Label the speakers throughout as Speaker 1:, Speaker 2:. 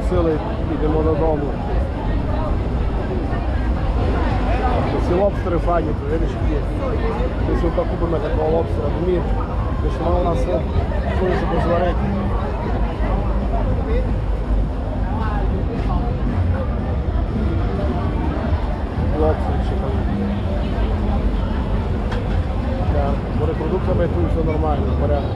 Speaker 1: перекусили, підемо додому. Ці лобстери фані, які. Десь от купимо такого лобстера, що мав у нас все, що зварити. Лобстер чи. Да, морепродуктами тут все нормально, порядок.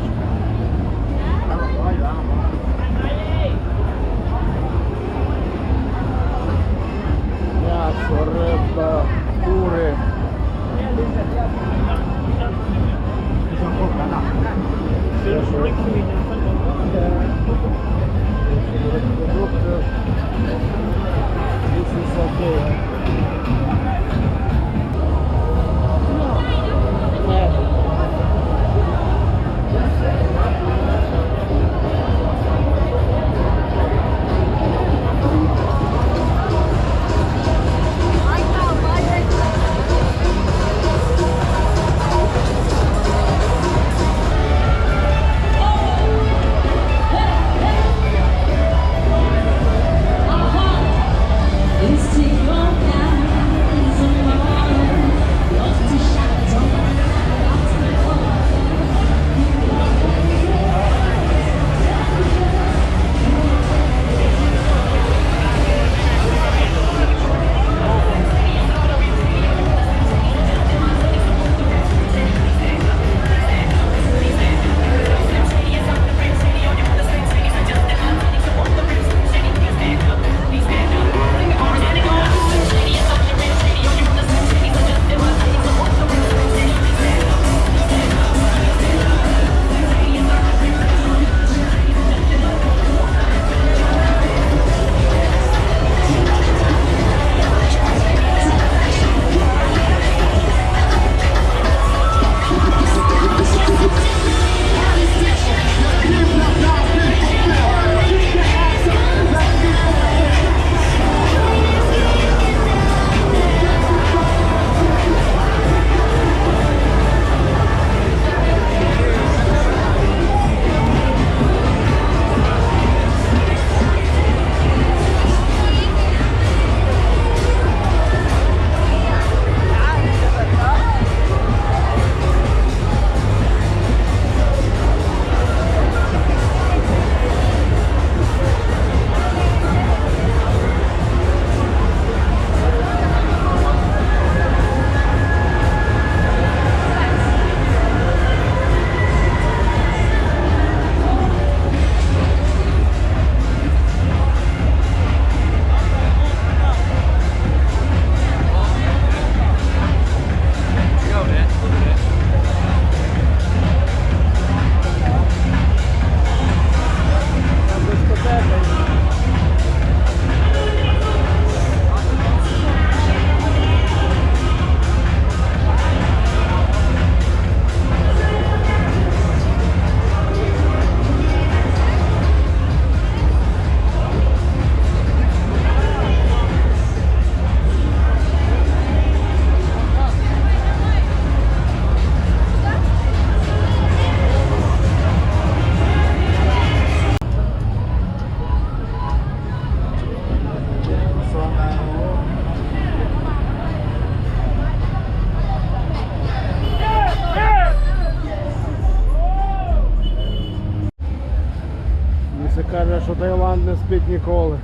Speaker 1: Таїланд ніколи.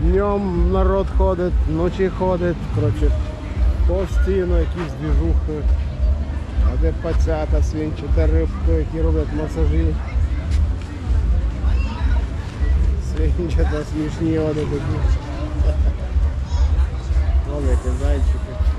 Speaker 1: Днем народ ходить, вночі ходить, коротше, постійно якісь двіжухи. А де пацята, свинчата рибку, які роблять масажі. Свинчата смішні вони такі. Ловите зайчики.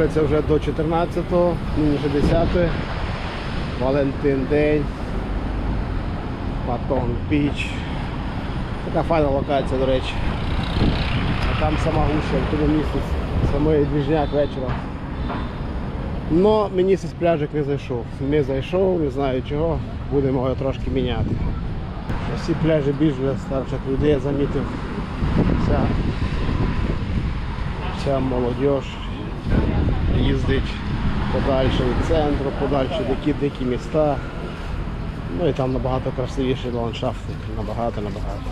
Speaker 1: Готуються вже до 14-го, нині вже 10 Валентин день. Батон Піч. Така файна локація, до речі. А там сама гуща, тому місці самий двіжняк вечора. Но мені цей пляжик не зайшов. Не зайшов, не знаю чого. Будемо його трошки міняти. Всі пляжі більш для старших людей я замітив. Вся, вся молодь їздить подальше від центру, подальше такі дикі міста. Ну і там набагато красивіший ландшафт. Набагато, набагато.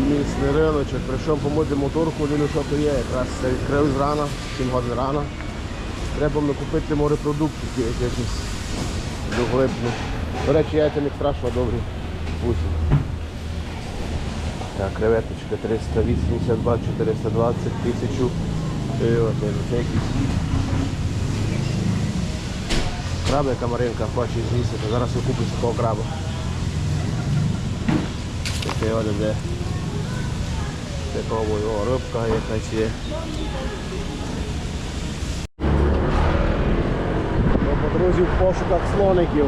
Speaker 1: Місний риночок, прийшов помити моторку, дивлю, що то є. Якраз це відкрили зрана, 7 годин рано. Треба мені купити морепродуктів якісь доглибні. До речі, яйця не страшно добрі. Вкусні. Так, креветочка 382, 420, 1000. Краби, яка Маринка хоче з'їсти, то зараз я куплю такого краба. Таке от іде. Такого о, рибка якась є. Друзі в пошуках слоників.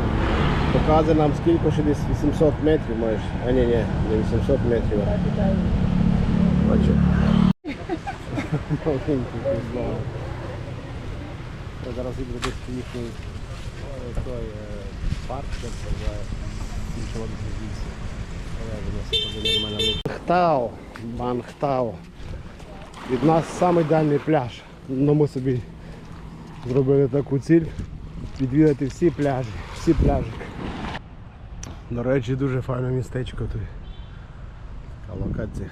Speaker 1: Показує нам скільки ще десь 800 метрів майже. А ні, ні, не 800 метрів. Бачу. Маленький слон. Я зараз іду десь їхній е, той е, парк, це називає. Не Бангтау, Бангтау. Від нас самий дальній пляж. Ну ми собі зробили таку ціль відвідати всі пляжі, всі пляжі. До речі, дуже файне містечко тут. Локація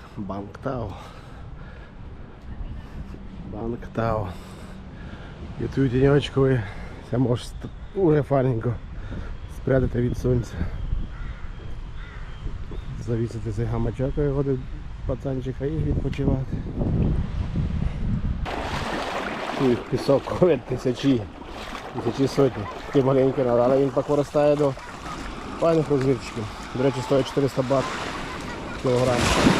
Speaker 1: Бангтау. Бангтау. І тут тіньочковий, це може дуже файненько спрятати від сонця. Завісити цей гамачок і ходить пацанчика і відпочивати. Тут пісок ходить тисячі, тисячі сотні. Такі маленькі, але він так до файних розмірчиків. До речі, стоїть 400 бат кілограм.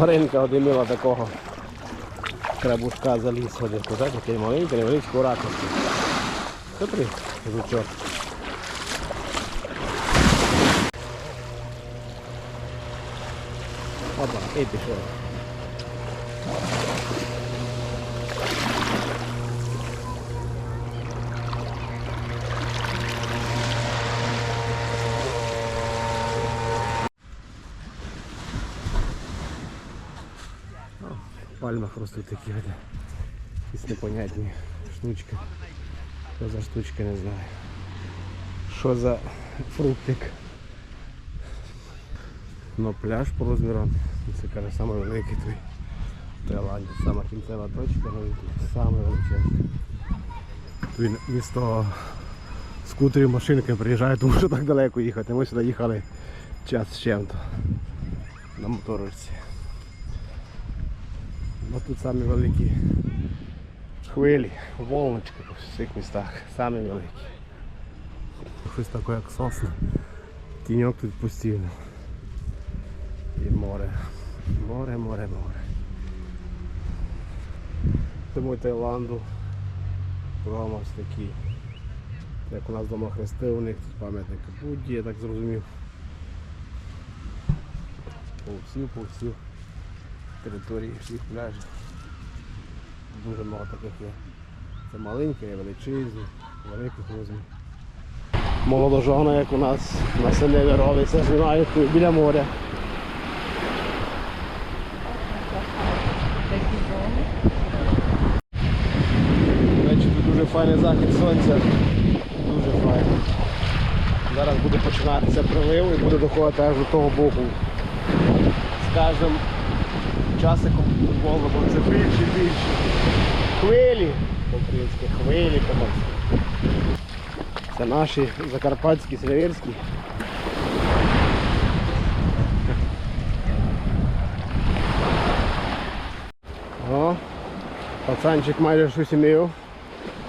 Speaker 1: Маринка одимила такого крабушка заліз ходить. Куди такий маленький, невеличкий ракурсі. Смотри, жучок. Опа, і пішов. Пальмах ростуть такі якісь непонятні штучки. Що за штучка, не знаю. Що за фруктик. Ну пляж по розмірам. Це каже саме великий той в Таїланді. Сама кінцева точка, ну саме величезний. Тут місто скутерів машинки приїжджають, тому що так далеко їхати. Ми сюди їхали час з чим-то на моторочці. Ну тут самі великі хвилі, волночки по всіх містах, самі великі. Щось таке як сосна. Тіньок тут постійно. І море. Море, море, море. Тому Таїланду Рома ось такі. Як у нас вдома хрести, у них тут пам'ятник Будді, я так зрозумів. По всю, по всю території всіх пляжів. Дуже багато таких є. Це маленькі, величезні, великих розмірів. Молодожона, як у нас на селі робиться, знімають біля моря. Дуже файний захід сонця. Дуже файний. Зараз буде починатися прилив і буде доходити аж до того боку. З кожним часиком футболу буде все більше більше. Хвилі, по-українськи, хвилі комусь. Це наші закарпатські, северські. О, пацанчик майже щось імів.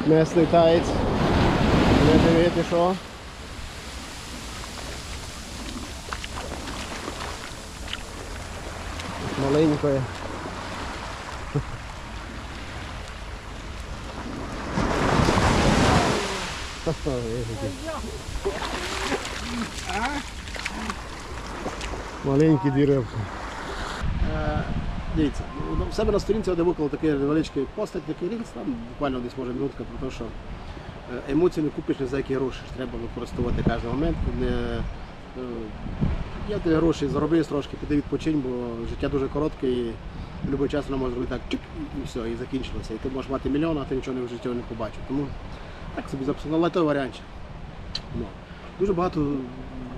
Speaker 1: Месний таєць. Не дивити що. Маленької. Маленькі дві рибки. Е, Дивіться, ну, в себе на сторінці я виклав такий невеличкий постать, такий рілс, там буквально десь може минутка про те, що е, емоції не купиш ні за які гроші. Треба використовувати кожен момент. Не, я ті гроші зароблю, трошки, піди відпочинь, бо життя дуже коротке і будь-який час воно може зробити так чик, і все, і закінчилося. І ти можеш мати мільйон, а ти нічого в житті не побачив. Тому так собі записано, але той варіант. Ну, дуже багато,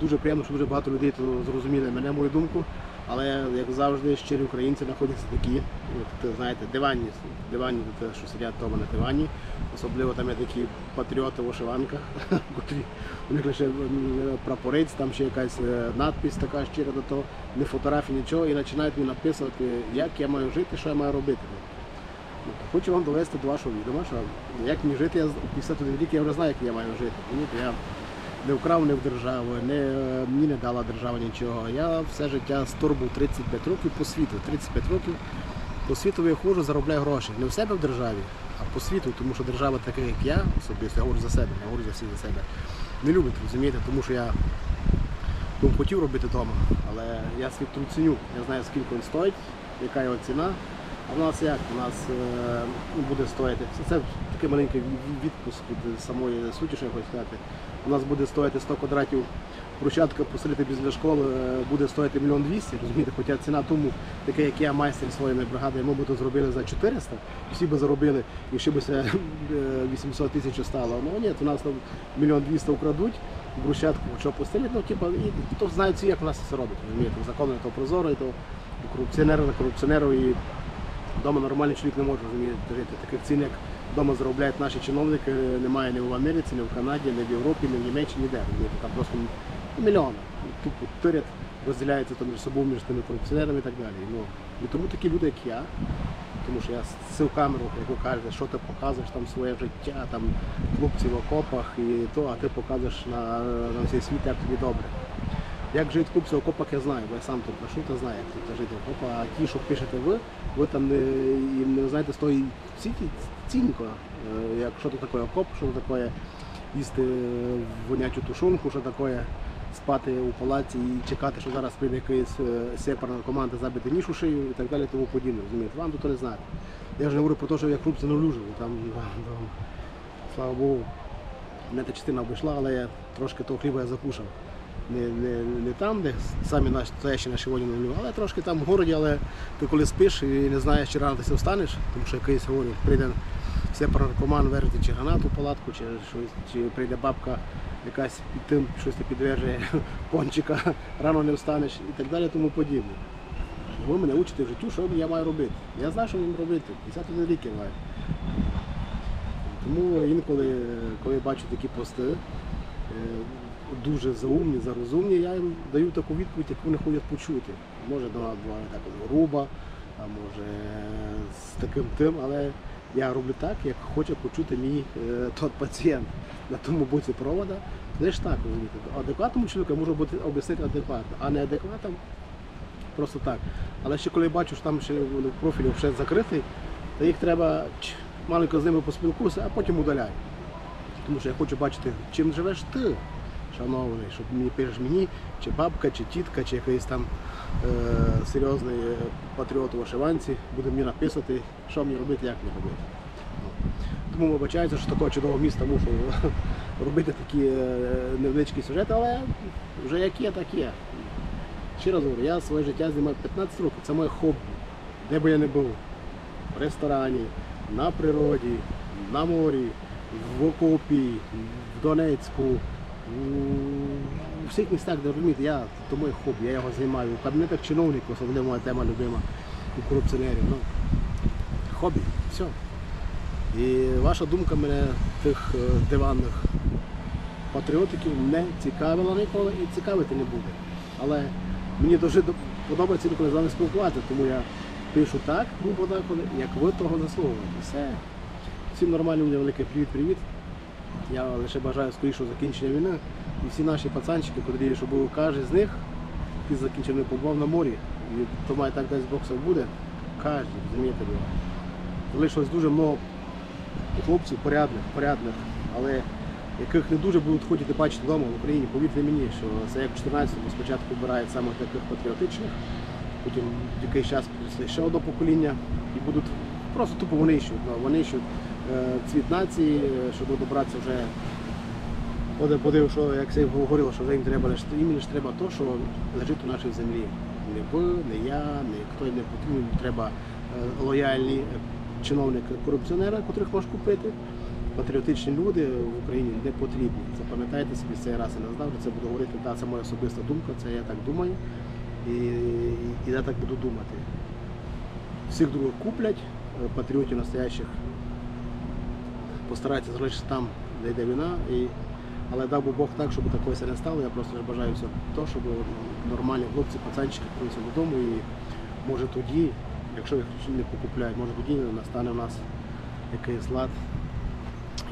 Speaker 1: дуже приємно, що дуже багато людей зрозуміли мене, мою думку. Але як завжди, щирі українці знаходяться такі, от, знаєте, диванні, диванні, що сидять вдома на дивані. Особливо там є такі патріоти в вишиванках, котрі у них лише м, прапорець, там ще якась е, надпись така щира до того, не фотографії, нічого, і починають мені написувати, як я маю жити, що я маю робити. Хочу вам довести до вашого відома, що як мені жити, я після рік я вже знаю, як я маю жити. Я не вкрав не в державу, не, е, мені не дала держава нічого. Я все життя з торбу 35 років по світу. 35 років по світу я ходжу, заробляю гроші. Не в себе в державі, а по світу, тому що держава така, як я, особисто, я говорю за себе, я говорю за всіх за себе. Не любить, розумієте, тому що я ну, хотів робити вдома, але я свій труд ціню. Я знаю, скільки він стоїть, яка його ціна. А в нас як? У нас е, ну, буде стояти. Це, це такий маленький відпуск від самої суті, що я хочу сказати. У нас буде стояти 100 квадратів брусчатка посадити біля школи, е, буде стояти мільйон двісті, розумієте, хоча ціна тому, таке як я майстер своїми бригадами, ми б то зробили за 400, всі би заробили, і ще би це е, 800 тисяч стало. Ну ні, у нас там мільйон двісті украдуть, брусчатку, що постелять, ну типу, і хто знає ці, як у нас це робить, розумієте, законно то прозоро, і то корупціонеру на корупціонеру і Дома нормальний чоловік не може розумієте, жити. Таких цін, як вдома заробляють наші чиновники, немає ні в Америці, ні в Канаді, ні в Європі, ні в Німеччині, ніде. Там просто мільйони. Тупо тирять, розділяються там між собою, між тими корупціонерами і так далі. Ну, і тому такі люди, як я, тому що я сил камеру, як ви кажете, що ти показуєш там своє життя, там хлопці в окопах і то, а ти показуєш на, на всій світ, як тобі добре. Як жити хлопці в окопах, я знаю, бо я сам тут пишу, то знаю, як тут жити в окопах. А ті, що пишете ви, ви там не, не знаєте з тої ціті цінько, е, як що то таке окоп, що то таке їсти вонячу тушонку, що таке спати у палаці і чекати, що зараз прийде якийсь е, сепарна команда забити ніж у шию і так далі, тому подібне. Розумієте, вам тут не знати. Я вже не говорю про те, що я хлопці не там, слава Богу, мене та частина обійшла, але я трошки того хліба я закушав не, не, не там, де самі наші стоящі наші на нулю, але трошки там в городі, але ти коли спиш і не знаєш, чи рано ти все встанеш, тому що якийсь говорю, прийде все про наркоман верти чи гранату палатку, чи щось, чи прийде бабка якась під тим, щось ти підвержує пончика, рано не встанеш і так далі, тому подібне. Ви мене учите в життю, що я маю робити. Я знаю, що їм робити. 51 рік я маю. Тому інколи, коли бачу такі пости, е, дуже заумні, зарозумні, я їм даю таку відповідь, яку вони хочуть почути. Може буває так груба, а може з таким тим, але я роблю так, як хоче почути мій е, тот пацієнт на тому боці провода. Ж так, розумієте. Адекватному чоловіку можу бути об'яснити адекватно, а не адекватом просто так. Але ще коли бачу, що там ще вони в профілі вже закритий, то їх треба маленько з ними поспілкуватися, а потім удаляй. Тому що я хочу бачити, чим живеш ти, шановний, щоб мені пишеш мені, чи бабка, чи тітка, чи якийсь там е, серйозний е, патріот у вишиванці буде мені написати, що мені робити, як мені робити. Ну. Тому вибачається, що такого чудового міста мушу робити такі е, невеличкі сюжети, але вже як є, так є. Ще раз говорю, я своє життя знімаю 15 років, це моє хобі. Де би я не був, в ресторані, на природі, на морі, в окопі, в Донецьку, у всіх містах, де розумієте, я то моє хобі, я його займаю. У кабінетах чиновників, особливо моя тема любима, у корупціонерів. Ну, хобі, все. І ваша думка мене тих е, диванних патріотиків не цікавила ніколи і цікавити не буде. Але мені дуже подобається інколи з вами спілкуватися, тому я пишу так, грубо деколи, як ви того заслуговуєте. Все. Всім нормальним великий привіт-привіт. Я лише бажаю скорішого закінчення війни. І всі наші пацанчики, котрі, що був кожен з них, який закінчений побував на морі, І то має так десь боксів буде. Кожен, розумієте. Залишилось дуже много хлопців порядних, порядних, але яких не дуже будуть хотіти бачити вдома в Україні. Повірте мені, що це як 14-му спочатку обирають самих таких патріотичних, потім якийсь час підросли ще одне покоління і будуть просто тупо винищують. Ну, е, цвіт нації, е, щоб добратися вже Подив, подив, що як це говорило, що вже їм треба їм лише треба то, що лежить у нашій землі. Не ви, не я, не хто не потрібен. Треба е, лояльні е, чиновники корупціонери, котрих можеш купити. Патріотичні люди в Україні не потрібні. Запам'ятайте собі цей раз і назавжди. Це буду говорити, да, це моя особиста думка, це я так думаю. І, і, я так буду думати. Всіх других куплять, е, патріотів настоящих постараються залишитися там, де йде війна. І, але дав би Бог так, щоб все не стало. Я просто бажаю все то, щоб нормальні хлопці, пацанчики принесли додому. І може тоді, якщо їх не покупляють, може тоді настане в нас якийсь лад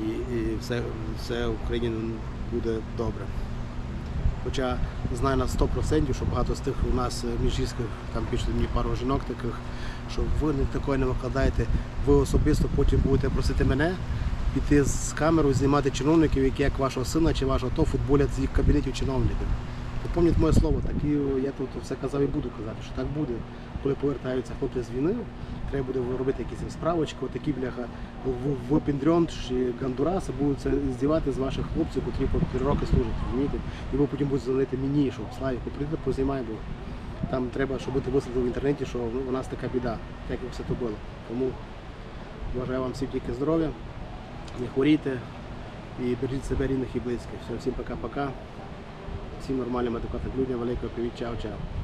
Speaker 1: і, і все, все в Україні буде добре. Хоча знаю на 100%, що багато з тих у нас е, міжгірських, там пишуть мені пару жінок таких, що ви такої не викладаєте, ви особисто потім будете просити мене піти з камерою, знімати чиновників, які як вашого сина чи вашого то футболять з їх кабінетів чиновників. Помніть моє слово, так і я тут все казав і буду казати, що так буде. Коли повертаються хлопці з війни, треба буде робити якісь справочки, отакі бляха в випіндрьон чи гандураси будуть здівати з ваших хлопців, які по три роки служать, розумієте? І ви потім будете дзвонити мені, що Славіку, прийди, познімай, бо там треба, щоб ти висловив в інтернеті, що у нас така біда, як все то було. Тому бажаю вам всім тільки здоров'я, не хворійте і бережіть себе рідних і близьких. Все, всім пока-пока. Всім нормальним адекватним людям, великого привіт, чао-чао.